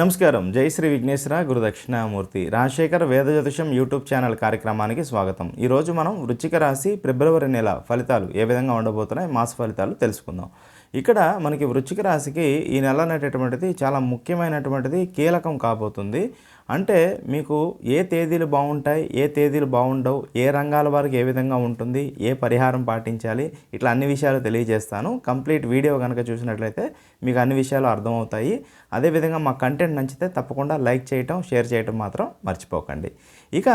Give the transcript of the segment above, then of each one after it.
నమస్కారం. జై శ్రీ విఘ్నేశ్వర గురుదక్షిణామూర్తి. రాజశేఖర్ వేద జ్యోతిషం యూట్యూబ్ ఛానల్ కార్యక్రమానికి స్వాగతం. ఈరోజు మనం వృచ్చిక రాశి ఫిబ్రవరి నెల ఫలితాలు ఏ విధంగా ఉండబోతున్నాయి మాస ఫలితాలు తెలుసుకుందాం. ఇక్కడ మనకి వృచ్చిక రాశికి ఈ నెల అనేటటువంటిది చాలా ముఖ్యమైనటువంటిది కీలకం కాబోతుంది. అంటే మీకు ఏ తేదీలు బాగుంటాయి ఏ తేదీలు బాగుండవు ఏ రంగాల వారికి ఏ విధంగా ఉంటుంది ఏ పరిహారం పాటించాలి ఇట్లా అన్ని విషయాలు తెలియజేస్తాను. కంప్లీట్ వీడియో కనుక చూసినట్లయితే మీకు అన్ని విషయాలు అర్థమవుతాయి. అదేవిధంగా మా కంటెంట్ నచ్చితే తప్పకుండా లైక్ చేయటం షేర్ చేయటం మాత్రం మర్చిపోకండి. ఇక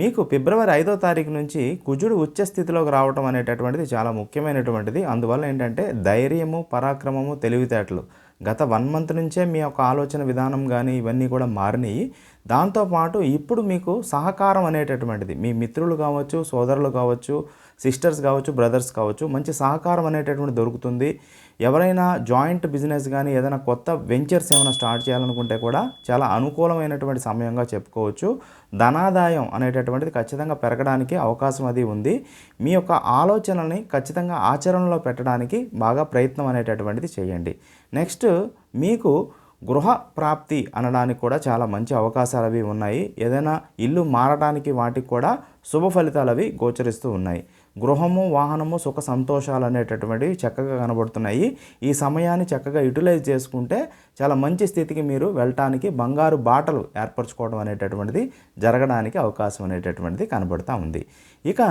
మీకు ఫిబ్రవరి ఐదో తారీఖు నుంచి కుజుడు ఉచ్చ స్థితిలోకి రావటం అనేటటువంటిది చాలా ముఖ్యమైనటువంటిది. అందువల్ల ఏంటంటే ధైర్యము పరాక్రమము తెలివితేటలు గత వన్ మంత్ నుంచే మీ యొక్క ఆలోచన విధానం కానీ ఇవన్నీ కూడా మారినాయి. దాంతోపాటు ఇప్పుడు మీకు సహకారం అనేటటువంటిది. మీ మిత్రులు కావచ్చు సోదరులు కావచ్చు సిస్టర్స్ కావచ్చు బ్రదర్స్ కావచ్చు మంచి సహకారం అనేటటువంటి దొరుకుతుంది. ఎవరైనా జాయింట్ బిజినెస్ కానీ ఏదైనా కొత్త వెంచర్స్ ఏమైనా స్టార్ట్ చేయాలనుకుంటే కూడా చాలా అనుకూలమైనటువంటి సమయంగా చెప్పుకోవచ్చు. ధనాదాయం అనేటటువంటిది ఖచ్చితంగా పెరగడానికి అవకాశం అది ఉంది. మీ యొక్క ఆలోచనల్ని ఖచ్చితంగా ఆచరణలో పెట్టడానికి బాగా ప్రయత్నం అనేటటువంటిది చేయండి. నెక్స్ట్ మీకు గృహ ప్రాప్తి అనడానికి కూడా చాలా మంచి అవకాశాలు అవి ఉన్నాయి. ఏదైనా ఇల్లు మారడానికి వాటికి కూడా శుభ ఫలితాలు అవి గోచరిస్తూ ఉన్నాయి. గృహము వాహనము సుఖ సంతోషాలు అనేటటువంటివి చక్కగా కనబడుతున్నాయి. ఈ సమయాన్ని చక్కగా యూటిలైజ్ చేసుకుంటే చాలా మంచి స్థితికి మీరు వెళ్ళటానికి బంగారు బాటలు ఏర్పరచుకోవడం అనేటటువంటిది జరగడానికి అవకాశం అనేటటువంటిది కనబడుతూ ఉంది. ఇక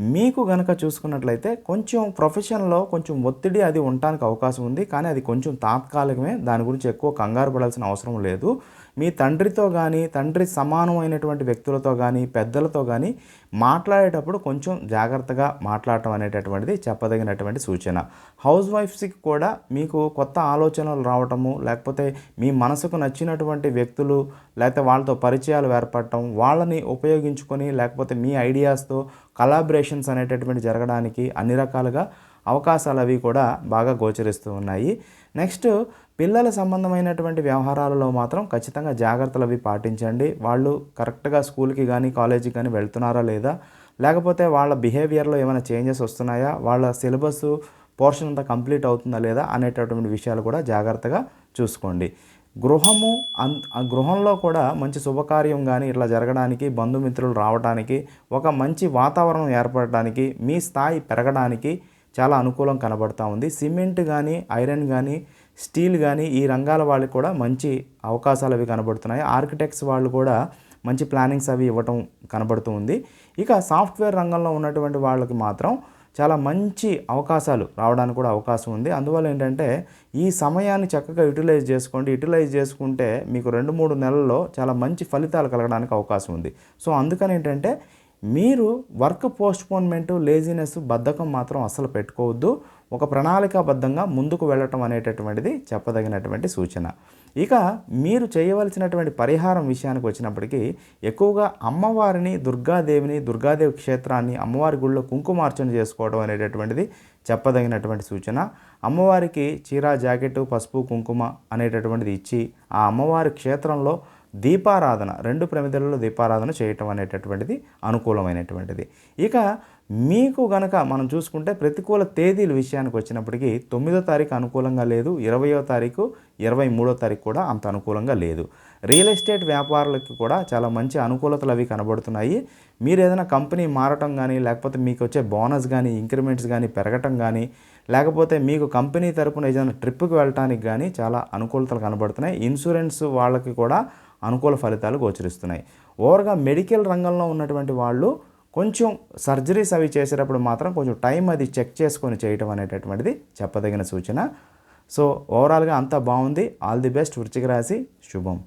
మీకు గనక చూసుకున్నట్లయితే కొంచెం ప్రొఫెషన్లో కొంచెం ఒత్తిడి అది ఉండటానికి అవకాశం ఉంది. కానీ అది కొంచెం తాత్కాలికమే. దాని గురించి ఎక్కువ కంగారు పడాల్సిన అవసరం లేదు. మీ తండ్రితో కానీ తండ్రి సమానమైనటువంటి వ్యక్తులతో కానీ పెద్దలతో కానీ మాట్లాడేటప్పుడు కొంచెం జాగ్రత్తగా మాట్లాడటం అనేటటువంటిది చెప్పదగినటువంటి సూచన. హౌస్ వైఫ్స్కి కూడా మీకు కొత్త ఆలోచనలు రావటము లేకపోతే మీ మనసుకు నచ్చినటువంటి వ్యక్తులు లేకపోతే వాళ్ళతో పరిచయాలు ఏర్పడటం వాళ్ళని ఉపయోగించుకొని లేకపోతే మీ ఐడియాస్తో కలాబరేషన్స్ అనేటటువంటి జరగడానికి అన్ని రకాలుగా అవకాశాలు అవి కూడా బాగా గోచరిస్తూ ఉన్నాయి. నెక్స్ట్ పిల్లల సంబంధమైనటువంటి వ్యవహారాలలో మాత్రం ఖచ్చితంగా జాగ్రత్తలు అవి పాటించండి. వాళ్ళు కరెక్ట్గా స్కూల్కి కానీ కాలేజీకి కానీ వెళ్తున్నారా లేదా? లేకపోతే వాళ్ళ బిహేవియర్లో ఏమైనా చేంజెస్ వస్తున్నాయా? వాళ్ళ సిలబస్ పోర్షన్ అంతా కంప్లీట్ అవుతుందా లేదా అనేటటువంటి విషయాలు కూడా జాగ్రత్తగా చూసుకోండి. గృహము అన్ ఆ గృహంలో కూడా మంచి శుభకార్యం కానీ ఇట్లా జరగడానికి బంధుమిత్రులు రావడానికి ఒక మంచి వాతావరణం ఏర్పడడానికి మీ స్థాయి పెరగడానికి చాలా అనుకూలం కనబడతా ఉంది. సిమెంట్ కానీ ఐరన్ కానీ స్టీల్ కానీ ఈ రంగాల వాళ్ళకి కూడా మంచి అవకాశాలు అవి కనబడుతున్నాయి. ఆర్కిటెక్ట్స్ వాళ్ళు కూడా మంచి ప్లానింగ్స్ అవి ఇవ్వటం కనబడుతూ ఉంది. ఇక సాఫ్ట్వేర్ రంగంలో ఉన్నటువంటి వాళ్ళకి మాత్రం చాలా మంచి అవకాశాలు రావడానికి కూడా అవకాశం ఉంది. అందువల్ల ఏంటంటే ఈ సమయాన్ని చక్కగా యూటిలైజ్ చేసుకోండి. యూటిలైజ్ చేసుకుంటే మీకు రెండు మూడు నెలల్లో చాలా మంచి ఫలితాలు కలగడానికి అవకాశం ఉంది. సో అందుకని ఏంటంటే మీరు వర్క్ పోస్ట్పోన్మెంట్ లేజినెస్ బద్ధకం మాత్రం అస్సలు పెట్టుకోవద్దు. ఒక ప్రణాళికాబద్ధంగా ముందుకు వెళ్ళటం అనేటటువంటిది చెప్పదగినటువంటి సూచన. ఇక మీరు చేయవలసినటువంటి పరిహారం విషయానికి వచ్చినప్పటికీ ఎక్కువగా అమ్మవారిని దుర్గాదేవిని దుర్గాదేవి క్షేత్రాన్ని అమ్మవారి గుళ్ళో కుంకుమార్చన చేసుకోవడం అనేటటువంటిది చెప్పదగినటువంటి సూచన. అమ్మవారికి చీర జాకెట్ పసుపు కుంకుమ అనేటటువంటిది ఇచ్చి ఆ అమ్మవారి క్షేత్రంలో దీపారాధన రెండు ప్రమిదలలో దీపారాధన చేయటం అనేటటువంటిది అనుకూలమైనటువంటిది. ఇక మీకు గనక మనం చూసుకుంటే ప్రతికూల తేదీల విషయానికి వచ్చినప్పటికీ తొమ్మిదో తారీఖు అనుకూలంగా లేదు ఇరవయో తారీఖు ఇరవై మూడో తారీఖు కూడా అంత అనుకూలంగా లేదు. రియల్ ఎస్టేట్ వ్యాపారులకు కూడా చాలా మంచి అనుకూలతలు అవి కనబడుతున్నాయి. మీరు ఏదైనా కంపెనీ మారటం కానీ లేకపోతే మీకు వచ్చే బోనస్ కానీ ఇంక్రిమెంట్స్ కానీ పెరగటం కానీ లేకపోతే మీకు కంపెనీ తరపున ఏదైనా ట్రిప్కి వెళ్ళటానికి కానీ చాలా అనుకూలతలు కనబడుతున్నాయి. ఇన్సూరెన్స్ వాళ్ళకి కూడా అనుకూల ఫలితాలు గోచరిస్తున్నాయి. ఓవర్గా మెడికల్ రంగంలో ఉన్నటువంటి వాళ్ళు కొంచెం సర్జరీస్ అవి చేసేటప్పుడు మాత్రం కొంచెం టైం అది చెక్ చేసుకొని చేయటం అనేటటువంటిది చెప్పదగిన సూచన. సో ఓవరాల్గా అంతా బాగుంది. ఆల్ ది బెస్ట్ వృచ్చిక రాశి. శుభం.